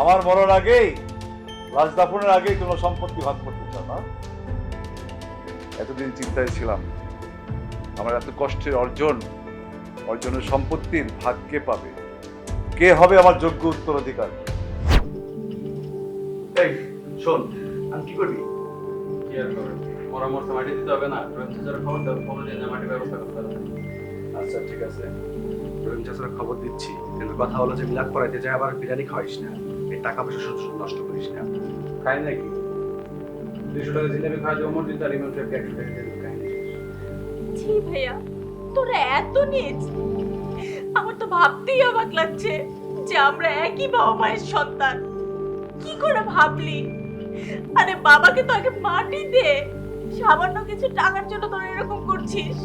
আমার মরার আগেই লাশ দাফনের আগেই কোনো সম্পত্তি ভাগ করতে চাও না? এতদিন চিন্তায় ছিলাম আমার এত কষ্টের অর্জন অর্জনের সম্পত্তির ভাগ কে পাবে? কে হবে আমার যোগ্য উত্তরাধিকার? এই শোন আমি কি করবি? কি আর পরামর্শ মাটি দিতে হবে না রহিম চাচার খবর দাও খবর দিয়ে যে মাটির ব্যবস্থা করতে হবে। আচ্ছা ঠিক আছে। রহিম চাচার খবর দিচ্ছি কিন্তু কথা হলো যে মিলাদ করাইতে যায় আবার বিরিয়ানি খাওয়াইস না। এই টাকা পয়সা শুধু শুধু নষ্ট করিস না। খাই নাকি? দুশো টাকা জিলাপি খাওয়া যাব মসজিদ আর ইমাম সাহেবকে একশো টাকা দিয়ে খাই ছি ভাইয়া তোরা এত নিচ। আমার তো ভাবতেই অবাক লাগছে যে আমরা একই বাবা মায়ের সন্তান। কি করে ভাবলি? আরে বাবাকে তো আগে মাটি দে। সামান্য কিছু টাকার জন্য তোরা এরকম করছিস।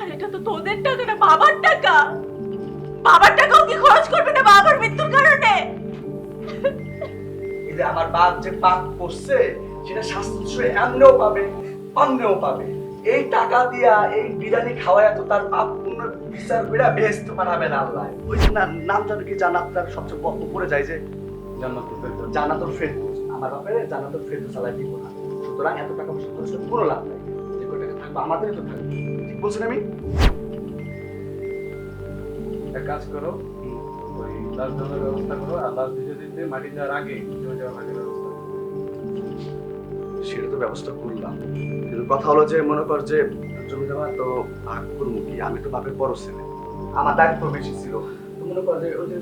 আর এটা তো তোদের টাকা না বাবার টাকা। বাবার টাকাও কি খরচ করবে না বাবার মৃত্যুর কারণে? আমার বাপ যে পাপ করছে সেটা শাস্ত্র এমনেও পাবে অন্যও পাবে। এই টাকা দিয়া এই বিরিয়ানি খাওয়ায় তো তার পাপ পূর্ণ বিচার না আল্লাহ। ওই যে না- নাম জানো কি? জান্নাত তার সবচেয়ে বড় উপরে যায় যে? জান্নাতুল ফেরদৌস। আমার বাপের জান্নাতুল ফেরদৌস চালাই দিব না। সুতরাং এত টাকা পয়সা খরচ করে কোনো লাভ নাই। যে টাকা থাকবে আমাদেরই তো থাকবে। ঠিক বলছেন আমি? এক কাজ করো ওই লাশ দেওয়ার ব্যবস্থা করো, আর লাশ দিতে দিতে মাটি দেওয়ার আগে জমে যাওয়ার মাটির ব্যবস্থা সেটা তো ব্যবস্থা করলাম। কিন্তু কথা হলো যে, মনে কর যে, জমি জমা তো ভাগ করব কি? আমি তো বাপের বড় ছেলে। আমার দায়িত্ব বেশি ছিল। তো মনে কর যে, ওই যে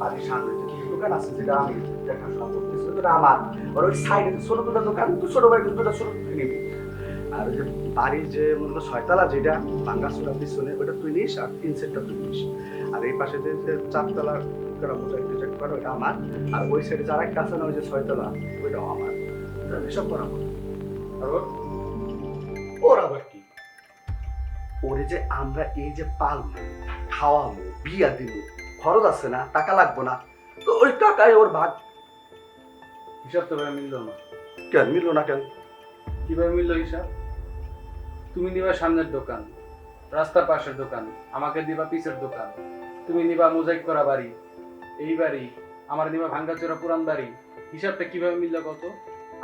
বাড়ির সামনে যে দোকান আছে, যেটা আমি দেখাশোনা করতেছি, ওটা আমার। আর ওই সাইডে ছোট দুটো দোকান, তো ছোট ভাই দুটো ছোট নিবি। আর ওই যে বাড়ির যে মনে কর ছয়তলা যেটা ভাঙ্গাচোরা পিছনে ওটা তুই নিস আর তিন সেটটা তুই নিস। আর এই পাশে যে চারতলা করা মোজা টোজা করা ওটা আমার। আর ওই সাইডে যারা একটা আছে না ওই যে ছয়তলা ওইটাও আমার। তা এসব করা। আর ওর আবার কি? ওরে যে আমরা এই যে পালবো খাওয়াবো বিয়া দিব খরচ আছে না টাকা লাগবো না তো ওই টাকায় ওর ভাগ। হিসাব তো মিললো না। কেন? মিললো না কেন? কীভাবে মিললো হিসাব? তুমি নিবা সামনের দোকান রাস্তার পাশের দোকান আমাকে দিবা পিছের দোকান তুমি নিবা মোজাইক করা বাড়ি এই বাড়ি আমার নিবা ভাঙ্গাচোরা পুরান বাড়ি হিসাবটা কীভাবে মিললো কত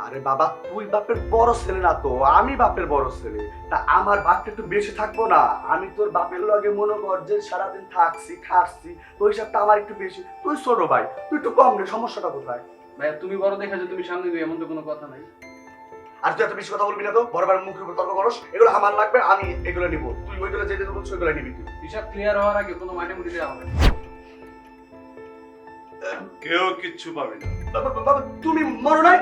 আরে বাবা তুই বাপের বড় ছেলে না তো আমি বাপের বড় ছেলে। তা আমার বাপটা একটু বেশি থাকব না? আমি তোর বাপের লগে মনে কর যে সারাদিন থাকছি খাচ্ছি তো হিসাবটা আমার একটু বেশি। তুই ছোট ভাই তুই একটু কম রে সমস্যাটা কোথায়? ভাইয়া তুমি বড় দেখা যে তুমি সামনে দিবে এমন তো কোনো কথা নাই। আর তুই এত বেশি কথা বলবি না তো? বড় বড় মুখের উপর তর্ক করস। এগুলো আমার লাগবে আমি এগুলো নিবো। তুই ওইগুলো যেটা বলছো ওইগুলো নিবি তুই। হিসাব ক্লিয়ার হওয়ার আগে কোনো মাটি মুটি দেওয়া হবে কেউ কিচ্ছু পাবে না। বাবা, তুমি মরো নাই?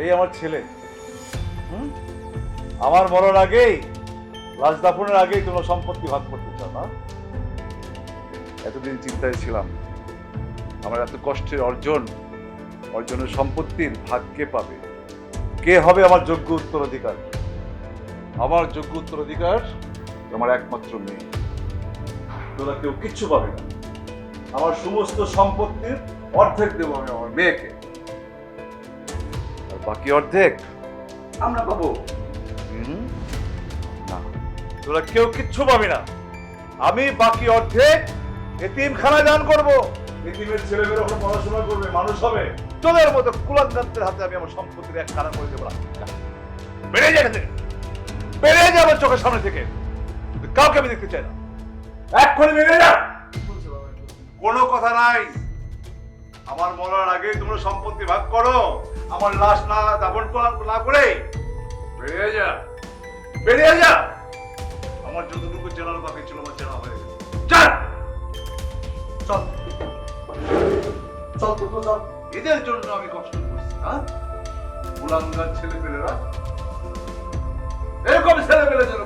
এই আমার ছেলে। হুম? আমার মরার আগেই লাশ দাফনের আগেই কোনো সম্পত্তি ভাগ করতে চাও না? এতদিন চিন্তায় ছিলাম। আমার এত কষ্টের অর্জন, অর্জনের সম্পত্তির ভাগ কে পাবে? কে হবে আমার যোগ্য উত্তরাধিকার? আমার যোগ্য উত্তরাধিকার আমার একমাত্র মেয়ে। তোরা কেউ কিচ্ছু পাবে না। আমার সমস্ত সম্পত্তির অর্ধেক দেবো আমি আমার মেয়েকে। আর বাকি অর্ধেক আমরা পাবো? না, তোরা কেউ কিচ্ছু পাবি না। আমি বাকি অর্ধেক এ এতিমখানা দান করব। এতিমের ছেলেমেয়েরা ওখানে পড়াশোনা করবে, মানুষ হবে। তোদের মতো কুলাঙ্গান্তের হাতে আমি আমার সম্পত্তির এক খানা করে দেবো। বেরিয়ে যায় থেকে। যাবে চোখের সামনে থেকে। কাউকে আমি দেখতে চাই না। এক্ষুনি বেরিয়ে যা। কোনো কথা নাই। আমার মরার আগে তোমরা সম্পত্তি ভাগ করো। আমার লাশ না দাফন করা- না করে বেরিয়ে যা। বেরিয়ে যা। আমার যতটুকু চেনার বাকি ছিল চল এদের জন্য আমি কষ্ট করছি হ্যাঁ? উলাঙ্গার ছেলেপেলেরা এরকম ছেলে পেলে যেন